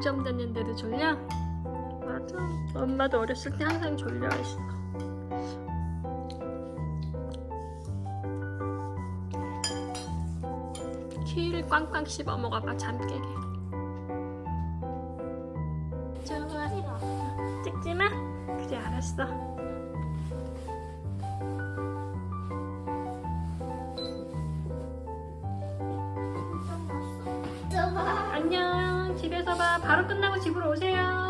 겨울잠 잤는데도 졸려? 맞아. 엄마도 어렸을 때 항상 졸려했어. 키를 꽝꽝 씹어 먹어봐 잠 깨게. 좋아. 찍지 마. 그래 알았어. 바로 끝나고 집으로 오세요.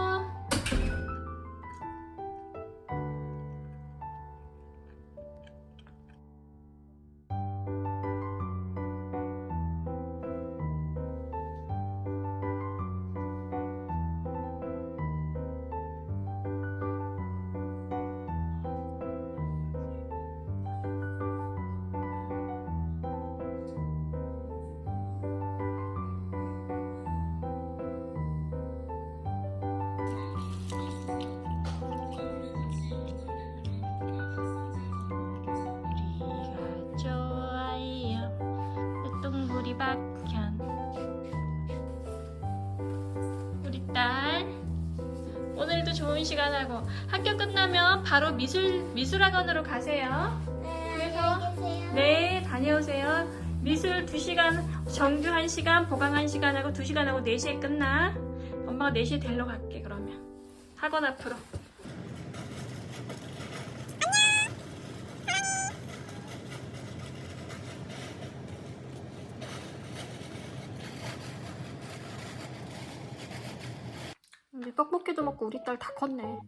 시간 하고 학교 끝나면 바로 미술 미술학원으로 가세요. 그래서 네, 다녀오세요. 미술 2시간, 정규 1시간, 보강 1시간 하고 2시간 하고 4시에 끝나. 엄마가 4시에 데리러 갈게, 그러면. 학원 앞으로. 근데 떡볶이도 먹고 우리 딸 다 컸네.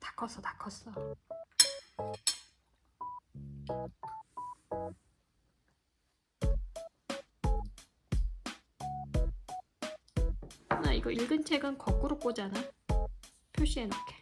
다 컸어, 다 컸어. 나 이거 읽은 책은 거꾸로 꽂아놔. 표시해 놓게.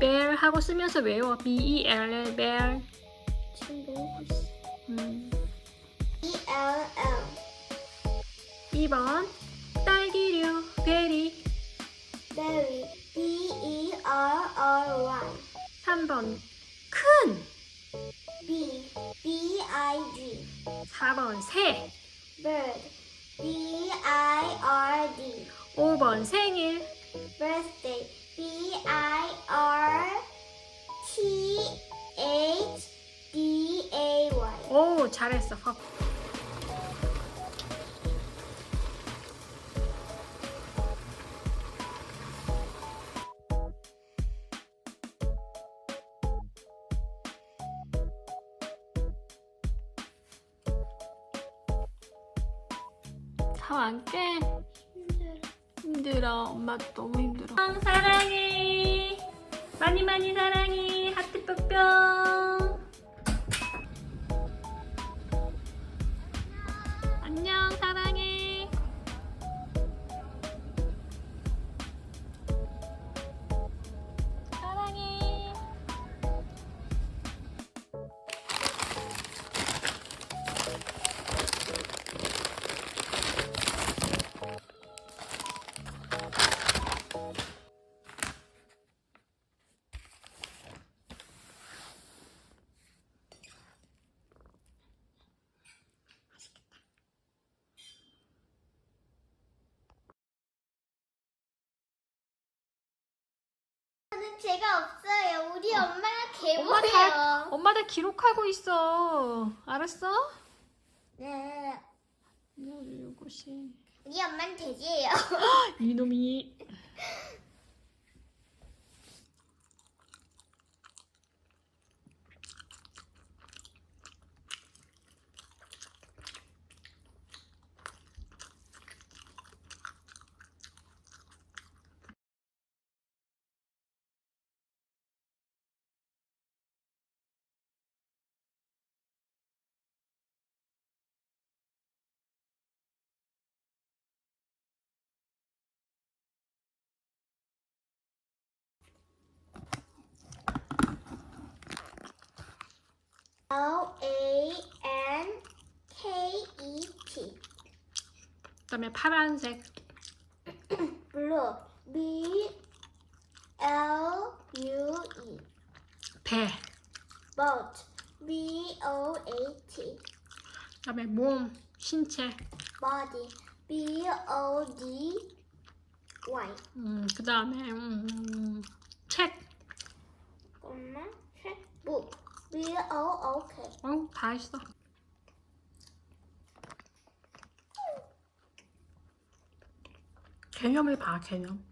Bear 하고 쓰면서 외워. B E L L bear. 지금 있어. 음. E L L 2번 딸기류 베리. berry B E R R Y 3번 큰. B B I G 4번 새. bird B I R D 5번 생일. birthday B I R T H D A Y 오 잘했어. 헉. 잠안 깨? 힘들어. 엄마도 너무 힘들어. 사랑해. 많이 많이 사랑해. 하트 뿅뿅. 저는 제가 없어요. 우리 엄마가 엄마 다 개보세요. 엄마 다 기록하고 있어. 알았어? 네. 이것이 우리 엄마는 돼지예요. 이놈이 L A N K E T. 그다음에 파란색 Blue. B L U E. 배. Boat. B O A T. 그다음에 몸, 신체. Body. B O D Y. 음, 그다음에 음, 책. 엄마 책. Book. O O K. 어, 다 했어. 개념을 봐, 개념.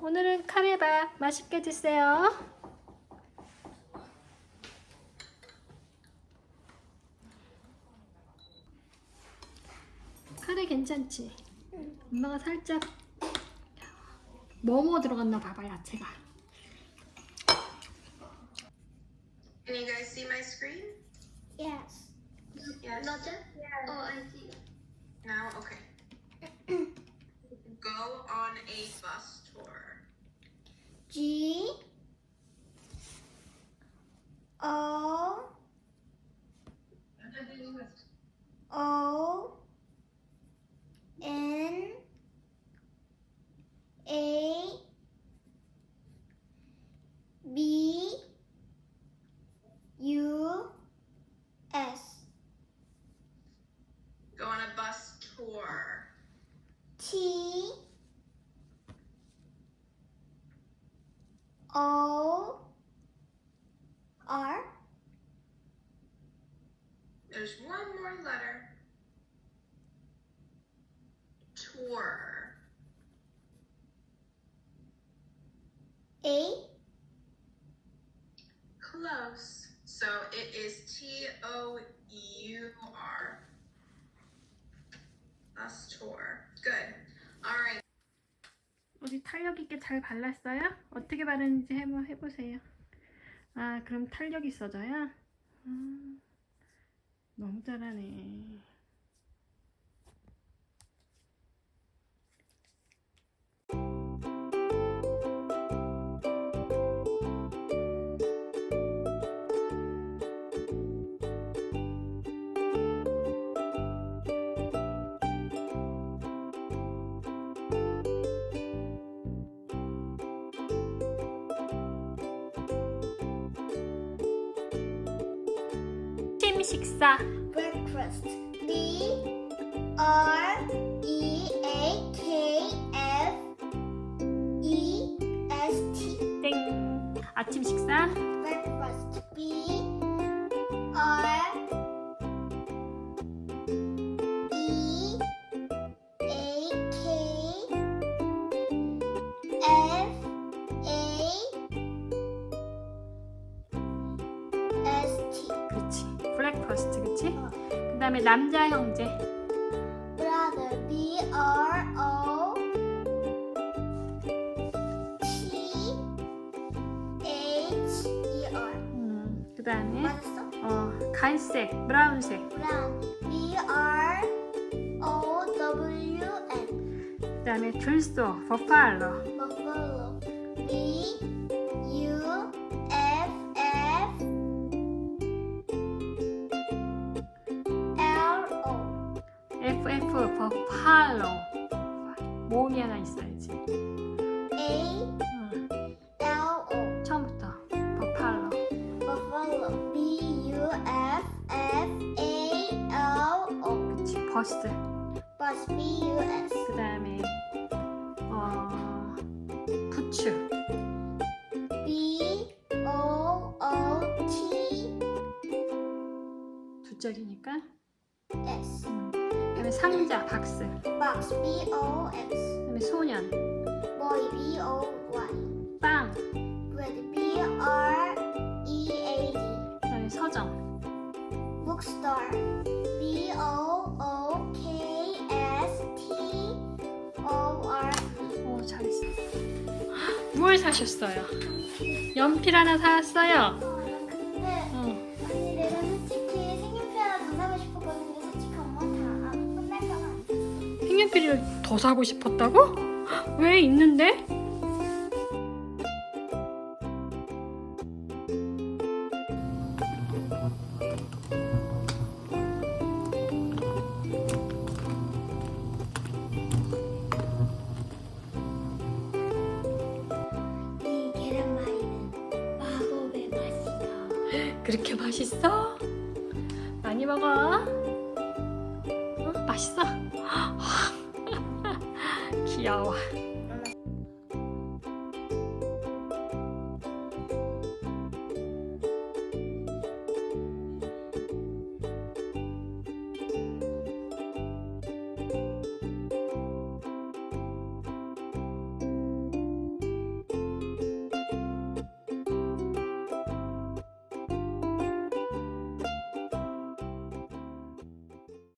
오늘은 카레밥 맛있게 드세요. 카레 괜찮지? 엄마가 살짝 뭐뭐 들어갔나 봐봐 야채가. Can you guys see my screen? Yes. Yes. Oh, I see. Now, okay. Go on a bus. G O O N There's one more letter. Tour. A Close. So it is T O U R. Bus tour. Good. All right. 어디 탄력 있게 잘 발랐어요? 어떻게 바르는지 해보, 해보세요. 아, 그럼 탄력 있어져요? 음, 너무 잘하네. 식사. breakfast. B R E A K F E S T. 땡. 아침 식사. 브렉퍼스트, 그렇지? 그 다음에 남자 형제. Brother. B R O T H E R. 음, 그 다음에 맞았어? 어, 갈색, 브라운색. Brown. B R O W N. 그 다음에 줄소, 버팔로. 그렇지. 버스. Bus. B U S. 그 다음에 어, 부추. B O O T 두 짝이니까. S. 음. 그 다음에 상자, 박스. 그 Box. B O X. 다음에 소년. Boy. B O Y. 빵. Bread. B R E A D. 그 다음에 서점. Bookstore. 잘했어. 뭘 사셨어요? 연필 하나 사왔어요. 근데 어. 언니 내가 솔직히 색연필 하나 더 사고 싶었거든요. 솔직히 엄마 다 혼날까봐. 색연필을 더 사고 싶었다고? 왜 있는데? 그렇게 맛있어? 많이 먹어. 어, 맛있어?